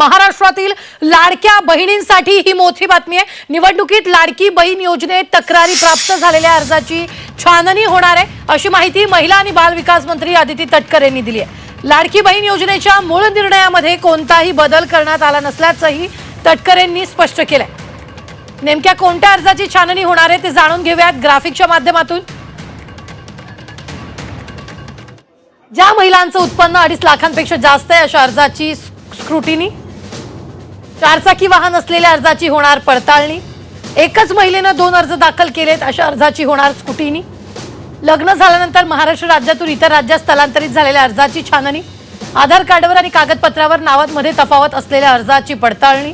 महाराष्ट्रातील लाडक्या बहिणींसाठी ही मोठी बातमी आहे. निवडणुकीत लाडकी बहीण योजनेत तक्रारी प्राप्त झालेल्या अर्जाची छाननी होणार आहे अशी माहिती महिला आणि बाल विकास मंत्री आदिती तटकर यांनी दिली आहे. लाडकी बहीण योजनेच्या मूळ निर्णयामध्ये कोणताही बदल करण्यात आला नसल्याचंही तटकर यांनी स्पष्ट केलंय. नेमक्या कोणत्या अर्जाची छाननी होणार आहे ते जाणून घेऊयात ग्राफिकच्या माध्यमातून. ज्या महिलांचं उत्पन्न अडीच लाखांपेक्षा जास्त आहे अशा अर्जाची स्क्रुटिनी चारचाकी वाहन असलेल्या अर्जाची होणार पडताळणी. एकच महिलेनं दोन अर्ज दाखल केलेत अशा अर्जाची होणार स्कुटीनी. लग्न झाल्यानंतर महाराष्ट्र राज्यातून इतर राज्यात स्थलांतरित झालेल्या अर्जाची छाननी. आधार कार्डवर आणि कागदपत्रावर नावांमध्ये तफावत असलेल्या अर्जाची पडताळणी.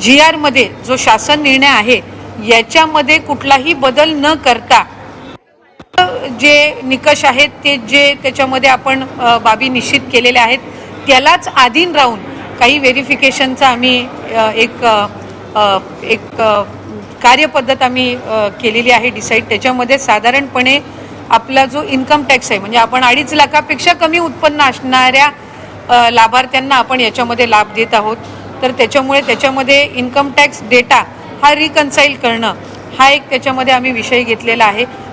जी आरमध्ये जो शासन निर्णय आहे याच्यामध्ये कुठलाही बदल न करता जे निकष आहेत ते जे त्याच्यामध्ये आपण बाबी निश्चित केलेल्या आहेत त्यालाच आधीन राहून काही व्हेरिफिकेशनचा आम्ही एक एक कार्यपद्धत आम्ही केलेली आहे डिसाईड. त्याच्यामध्ये साधारणपणे आपला जो इन्कम टॅक्स आहे म्हणजे आपण अडीच लाखापेक्षा कमी उत्पन्न असणाऱ्या लाभार्थ्यांना आपण याच्यामध्ये लाभ देत आहोत. तर त्याच्यामुळे त्याच्यामध्ये इन्कम टॅक्स डेटा हा रिकन्साईल करणं हा एक त्याच्यामध्ये आम्ही विषय घेतलेला आहे.